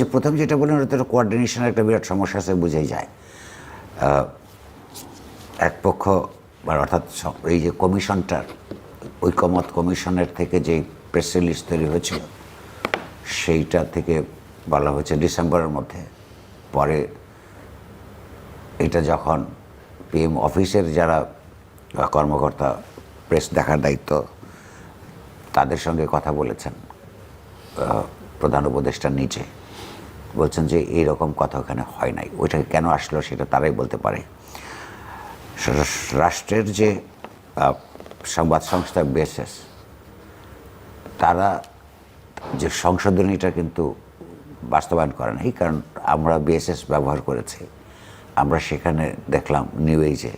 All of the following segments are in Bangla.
যে প্রথম যেটা বললেন ওটা কোয়ার্ডিনেশনের একটা বিরাট সমস্যা আছে, বুঝেই যায়। এক পক্ষ বা অর্থাৎ এই যে কমিশনটার ঐকমত কমিশনের থেকে যে প্রেস রিলিজ তৈরি হয়েছিল, সেইটা থেকে বলা হয়েছে ডিসেম্বরের মধ্যে। পরে এটা যখন পিএম অফিসের যারা কর্মকর্তা প্রেস দেখার দায়িত্ব, তাদের সঙ্গে কথা বলেছেন প্রধান উপদেষ্টার নিচে বলছেন যে এইরকম কথা ওখানে হয় নাই। ওইটা কেন আসলো সেটা তারাই বলতে পারে। রাষ্ট্রের যে সংবাদ সংস্থা বিএসএস তারা যে সংশোধনীটা কিন্তু বাস্তবায়ন করে নাই কারণ আমরা বিএসএস ব্যবহার করেছি। আমরা সেখানে দেখলাম নিউ এইজে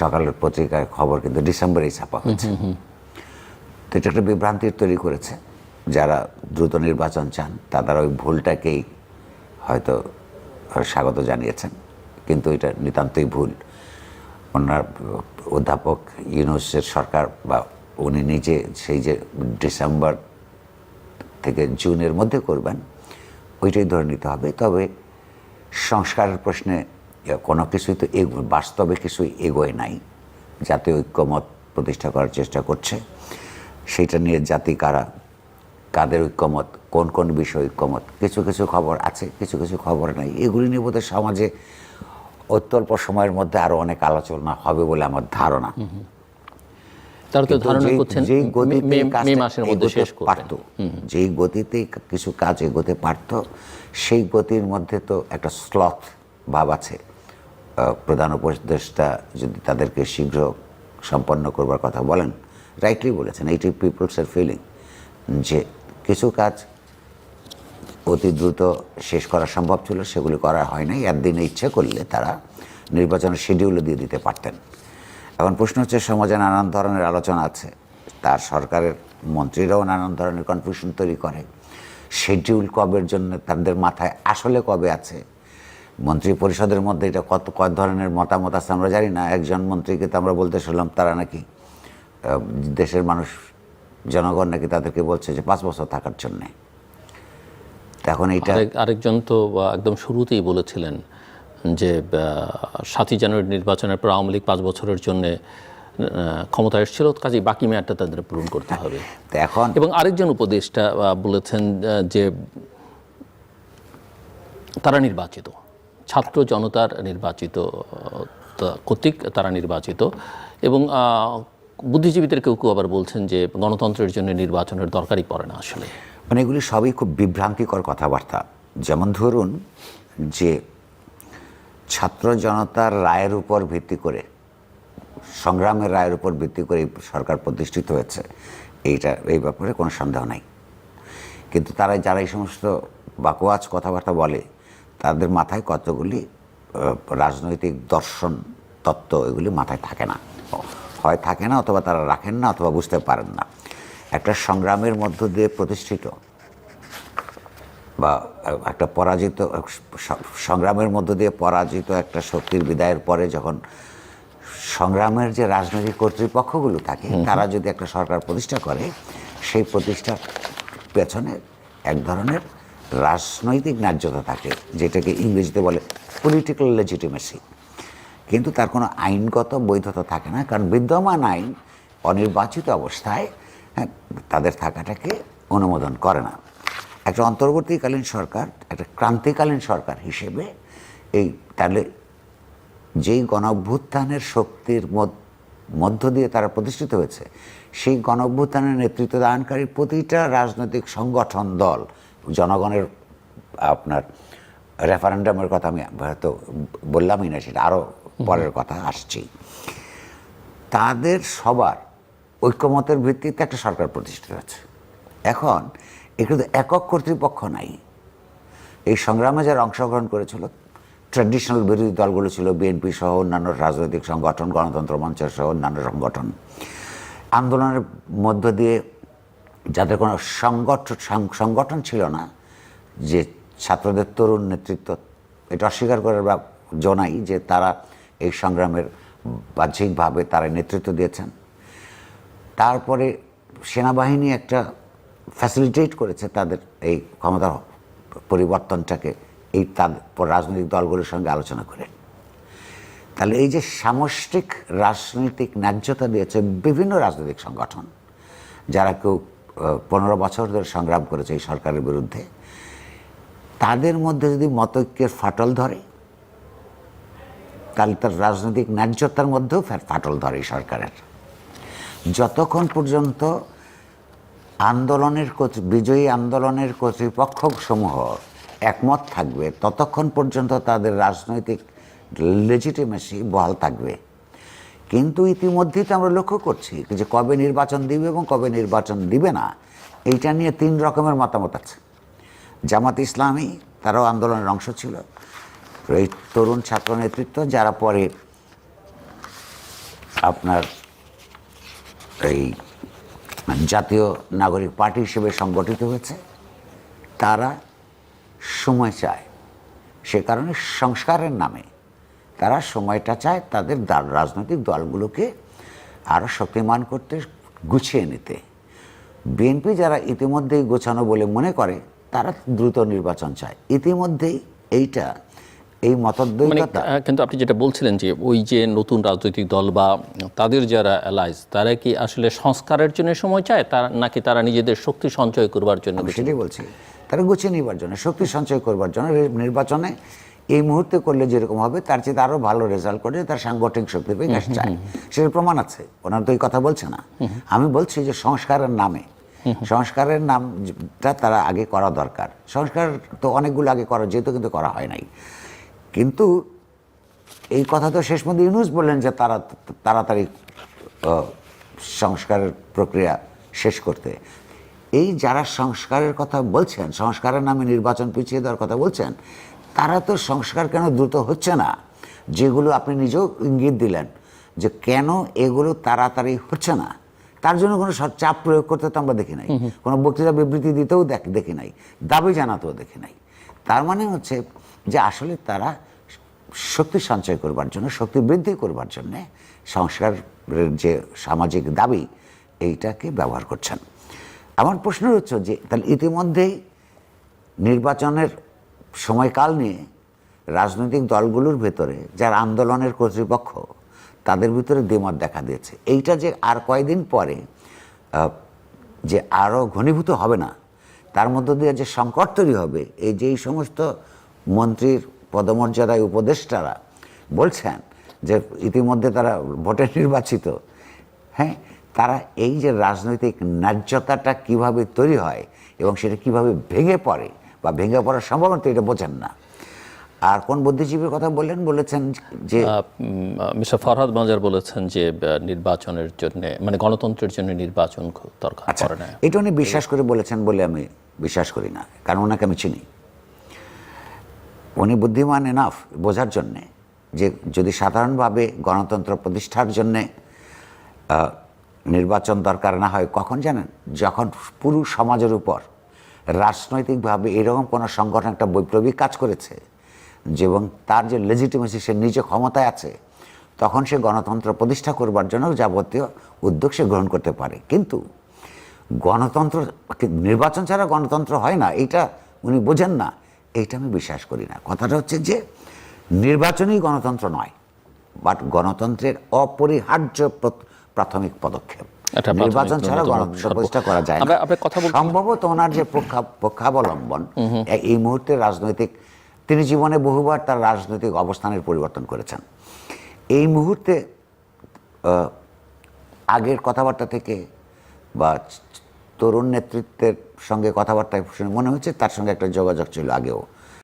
সকালের পত্রিকায় খবর কিন্তু ডিসেম্বরেই ছাপা হয়েছে। তো এটা একটা বিভ্রান্তির তৈরি করেছে। যারা দ্রুত নির্বাচন চান তারা ওই ভুলটাকেই হয়তো স্বাগত জানিয়েছেন, কিন্তু এটা নিতান্তই ভুল। ওনার অধ্যাপক ইউনুসের সরকার বা উনি নিজে সেই যে ডিসেম্বর থেকে জুনের মধ্যে করবেন, ওইটাই ধরে নিতে হবে। তবে সংস্কারের প্রশ্নে কোনো কিছুই তো এগো, বাস্তবে কিছুই এগোয় নাই। জাতীয় ঐক্যমত প্রতিষ্ঠা করার চেষ্টা করছে। সেইটা নিয়ে জাতি কারা কাদের ঐক্যমত কোন কোন বিষয় ঐক্যমত? কিছু কিছু খবর আছে কিছু কিছু খবর নাই। এগুলি নিয়ে বোধহয় সমাজে অত্যল্প সময়ের মধ্যে আরও অনেক আলোচনা হবে বলে আমার ধারণা। তারা তো ধারণা যেই- গতিতে কিছু কাজ এগোতে পারত সেই গতির মধ্যে তো একটা স্লথ ভাব আছে। প্রধান উপদেষ্টা যদি তাদেরকে শীঘ্র সম্পন্ন করবার কথা বলেন রাইটলি বলেছেন এইটি পিপলসের ফিলিং যে কিছু কাজ অতি দ্রুত শেষ করা সম্ভব ছিল, সেগুলি করা হয় নাই। একদিনে ইচ্ছে করলে তারা নির্বাচনের শিডিউলও দিয়ে দিতে পারতেন। এখন প্রশ্ন হচ্ছে, সমাজে নানান ধরনের আলোচনা আছে। তার সরকারের মন্ত্রীরাও নানান ধরনের কনফিউশন তৈরি করে। শিডিউল কবের জন্য, তাদের মাথায় আসলে কবে আছে? মন্ত্রী পরিষদের মধ্যে এটা কত কত ধরনের মতামত আছে আমরা জানি না। একজন মন্ত্রীকে তো আমরা বলতে শুনলাম, তারা নাকি দেশের মানুষ জনগণ নাকি তাদেরকে বলছে যে পাঁচ বছর থাকার জন্যে। এখন এইটা আরেকজন তো একদম শুরুতেই বলেছিলেন যে সাতই জানুয়ারি নির্বাচনের পর আওয়ামী লীগ পাঁচ বছরের জন্য ক্ষমতা এসেছিল কাজে বাকি মেয়াদটা তাদের পূরণ করতে হবে। তো এখন এবং আরেকজন উপদেষ্টা বলেছেন যে তারা নির্বাচিত ছাত্র জনতার নির্বাচিত কর্তৃক তারা নির্বাচিত এবং বুদ্ধিজীবীদের কেউ কেউ আবার বলছেন যে গণতন্ত্রের জন্য নির্বাচনের দরকারই পড়ে না আসলে। মানে এগুলি সবই খুব বিভ্রান্তিকর কথাবার্তা। যেমন ধরুন যে ছাত্র জনতার রায়ের উপর ভিত্তি করে, সংগ্রামের রায়ের উপর ভিত্তি করে সরকার প্রতিষ্ঠিত হয়েছে, এইটা, এই ব্যাপারে কোনো সন্দেহ নাই। কিন্তু তারা যারা এই সমস্ত বাকোয়াজ কথাবার্তা বলে, তাদের মাথায় কতগুলি রাজনৈতিক দর্শন তত্ত্ব এগুলি মাথায় থাকে না। হয় থাকে না অথবা তারা রাখেন না অথবা বুঝতে পারেন না। একটা সংগ্রামের মধ্য দিয়ে প্রতিষ্ঠিত বা একটা পরাজিত সংগ্রামের মধ্য দিয়ে পরাজিত একটা শক্তির বিদায়ের পরে যখন সংগ্রামের যে রাজনৈতিক কর্তৃপক্ষগুলো থাকে তারা যদি একটা সরকার প্রতিষ্ঠা করে সেই প্রতিষ্ঠার পেছনে এক ধরনের রাজনৈতিক ন্যায্যতা থাকে যেটাকে ইংরেজিতে বলে পলিটিক্যাল লেজিটিমেসি কিন্তু তার কোনো আইনগত বৈধতা থাকে না কারণ বিদ্যমান আইন অনির্বাচিত অবস্থায় হ্যাঁ, তাদের থাকাটাকে অনুমোদন করে না। একটা অন্তর্বর্তীকালীন সরকার একটা ক্রান্তিকালীন সরকার হিসেবে এই তাহলে যেই গণ অভ্যুত্থানের শক্তির মধ্য- দিয়ে তারা প্রতিষ্ঠিত হয়েছে সেই গণ অভ্যুত্থানের নেতৃত্ব দানকারী প্রতিটা রাজনৈতিক সংগঠন দল জনগণের আপনার রেফারেন্ডামের কথা আমি হয়তো বললামই না, সেটা আরও পরের কথা, আসছি। তাদের সবার ঐক্যমতের ভিত্তিতে একটা সরকার প্রতিষ্ঠিত হয়েছে। এখন এগুলো একক কর্তৃপক্ষ নাই। এই সংগ্রামে যারা অংশগ্রহণ করেছিল ট্র্যাডিশনাল বিরোধী দলগুলো ছিল বিএনপি সহ অন্যান্য রাজনৈতিক সংগঠন, গণতন্ত্র মঞ্চ সহ অন্যান্য সংগঠন। আন্দোলনের মধ্য দিয়ে যাদের কোনো সংগঠন সংগঠন ছিল না, যে ছাত্রদের তরুণ নেতৃত্ব, এটা অস্বীকার করার বা জনাই যে তারা এই সংগ্রামের বাহ্যিকভাবে তারা নেতৃত্ব দিয়েছেন। তারপরে সেনাবাহিনী একটা ফ্যাসিলিটেট করেছে তাদের এই ক্ষমতার পরিবর্তনটাকে, এই তার রাজনৈতিক দলগুলোর সঙ্গে আলোচনা করে। তাহলে এই যে সামষ্টিক রাজনৈতিক ন্যায্যতা দিয়েছে বিভিন্ন রাজনৈতিক সংগঠন, যারা কেউ পনেরো বছর ধরে সংগ্রাম করেছে এই সরকারের বিরুদ্ধে তাদের মধ্যে যদি মতৈক্যের ফাটল ধরে, তাহলে তার রাজনৈতিক ন্যায্যতার মধ্যেও ফাটল ধরে সরকারের। যতক্ষণ পর্যন্ত আন্দোলনের বিজয়ী আন্দোলনের কর্তৃপক্ষ সমূহ একমত থাকবে, ততক্ষণ পর্যন্ত তাদের রাজনৈতিক লেজিটিমেসি বহাল থাকবে। কিন্তু ইতিমধ্যেই তো আমরা লক্ষ্য করছি যে কবে নির্বাচন দিবে এবং কবে নির্বাচন দিবে না, এইটা নিয়ে তিন রকমের মতামত আছে। জামাত ইসলামী, তারাও আন্দোলনের অংশ ছিল। এই তরুণ ছাত্র নেতৃত্ব, যারা পরে আপনার এই জাতীয় নাগরিক পার্টি হিসেবে সংগঠিত হয়েছে, তারা সময় চায়। সে কারণে সংস্কারের নামে তারা সময়টা চায় তাদের রাজনৈতিক দলগুলোকে আরও শক্তিমান করতে, গুছিয়ে নিতে। বিএনপি যারা ইতিমধ্যেই গোছানো বলে মনে করে তারা দ্রুত নির্বাচন চায়। ইতিমধ্যেই এইটা এই মানে মতদ্বৈততা কিন্তু আপনি যেটা বলছিলেন যে ওই যে নতুন রাজনৈতিক দল বা তাদের যারা অ্যালাইজ তারা কি আসলে সংস্কারের জন্য সময় চায়? তারা নাকি তারা নিজেদের শক্তি সঞ্চয় করবার জন্য সেটাই বলছি। তারা গুছিয়ে নেবার জন্য শক্তি সঞ্চয় করবার জন্য নির্বাচনে এই মুহূর্তে করলে যেরকম হবে তার চেয়ে আরও ভালো রেজাল্ট করে তার সাংগঠনিক শক্তি পেয়ে চায়। সেটার প্রমাণ আছে ওনার তো এই কথা বলছে না। আমি বলছি যে সংস্কারের নামে সংস্কারের নামটা তারা আগে করা দরকার। সংস্কার তো অনেকগুলো আগে করা, যেহেতু কিন্তু করা হয় নাই। কিন্তু এই কথা তো শেষ পর্যন্ত ইউনুস বললেন যে তারা তাড়াতাড়ি সংস্কারের প্রক্রিয়া শেষ করতে। এই যারা সংস্কারের কথা বলছেন, সংস্কারের নামে নির্বাচন পিছিয়ে দেওয়ার কথা বলছেন, তারা তো সংস্কার কেন দ্রুত হচ্ছে না? যেগুলো আপনি নিজেও ইঙ্গিত দিলেন যে কেন এগুলো তাড়াতাড়ি হচ্ছে না? তার জন্য কোনো চাপ প্রয়োগ করতে তো আমরা দেখি নাই। কোনো বক্তৃতা বিবৃতি দিতেও দেখ- দেখি নাই। দাবি জানাতেও দেখি নাই। তার মানে হচ্ছে যে আসলে তারা শক্তি সঞ্চয় করবার জন্য শক্তি বৃদ্ধি করবার জন্যে সংস্কারের যে সামাজিক দাবি এইটাকে ব্যবহার করছেন। আমার প্রশ্ন হচ্ছে যে তাহলে ইতিমধ্যেই নির্বাচনের সময়কাল নিয়ে রাজনৈতিক দলগুলোর ভেতরে যারা আন্দোলনের কর্তৃপক্ষ তাদের ভিতরে দ্বিমত দেখা দিয়েছে। এইটা যে আর কয়দিন পরে যে আরও ঘনীভূত হবে না, তার মধ্য দিয়ে যে সংকট তৈরি হবে, এই যে এই সমস্ত মন্ত্রীর পদমর্যাদায় উপদেষ্টারা বলছেন যে ইতিমধ্যে তারা ভোটে নির্বাচিত হ্যাঁ তারা এই যে রাজনৈতিক ন্যায্যতাটা কীভাবে তৈরি হয় এবং সেটা কীভাবে ভেঙে পড়ে বা ভেঙে পড়ার সম্ভাবনা তো এটা বোঝেন না। আর কোন বুদ্ধিজীবীর কথা বললেন? বলেছেন যে মিস্টার ফরহাদ মাজার বলেছেন যে নির্বাচনের জন্য মানে গণতন্ত্রের জন্য নির্বাচন দরকার আচ্ছা পড়ে না। এটা উনি বিশ্বাস করে বলেছেন বলে আমি বিশ্বাস করি না কারণ ওনাকে আমি চিনি। উনি বুদ্ধিমান এনাফ বোঝার জন্যে যে যদি সাধারণভাবে গণতন্ত্র প্রতিষ্ঠার জন্যে নির্বাচন দরকার না হয় কখন জানেন? যখন পুরো সমাজের উপর রাজনৈতিকভাবে এরকম কোনো সংগঠন একটা বৈপ্লবিক কাজ করেছে এবং তার যে লেজিটিমেসি সে নিজে ক্ষমতায় আছে তখন সে গণতন্ত্র প্রতিষ্ঠা করবার জন্য যাবতীয় উদ্যোগ সে গ্রহণ করতে পারে। কিন্তু গণতন্ত্র নির্বাচন ছাড়া গণতন্ত্র হয় না এইটা উনি বোঝেন না এইটা আমি বিশ্বাস করি না। কথাটা হচ্ছে যে নির্বাচনই গণতন্ত্র নয় বাট গণতন্ত্রের অপরিহার্য প্রাথমিক পদক্ষেপ। নির্বাচন ছাড়া গণতন্ত্র প্রতিষ্ঠা করা যায় সম্ভবত ওনার যে পক্ষা- পক্ষাবলম্বন এই মুহূর্তে রাজনৈতিক তিনি জীবনে বহুবার তার রাজনৈতিক অবস্থানের পরিবর্তন করেছেন। এই মুহূর্তে আগের কথাবার্তা থেকে বা তরুণ নেতৃত্বের সঙ্গে কথাবার্তায় মনে হচ্ছে তার সঙ্গে একটা যোগাযোগ ছিল আগেও।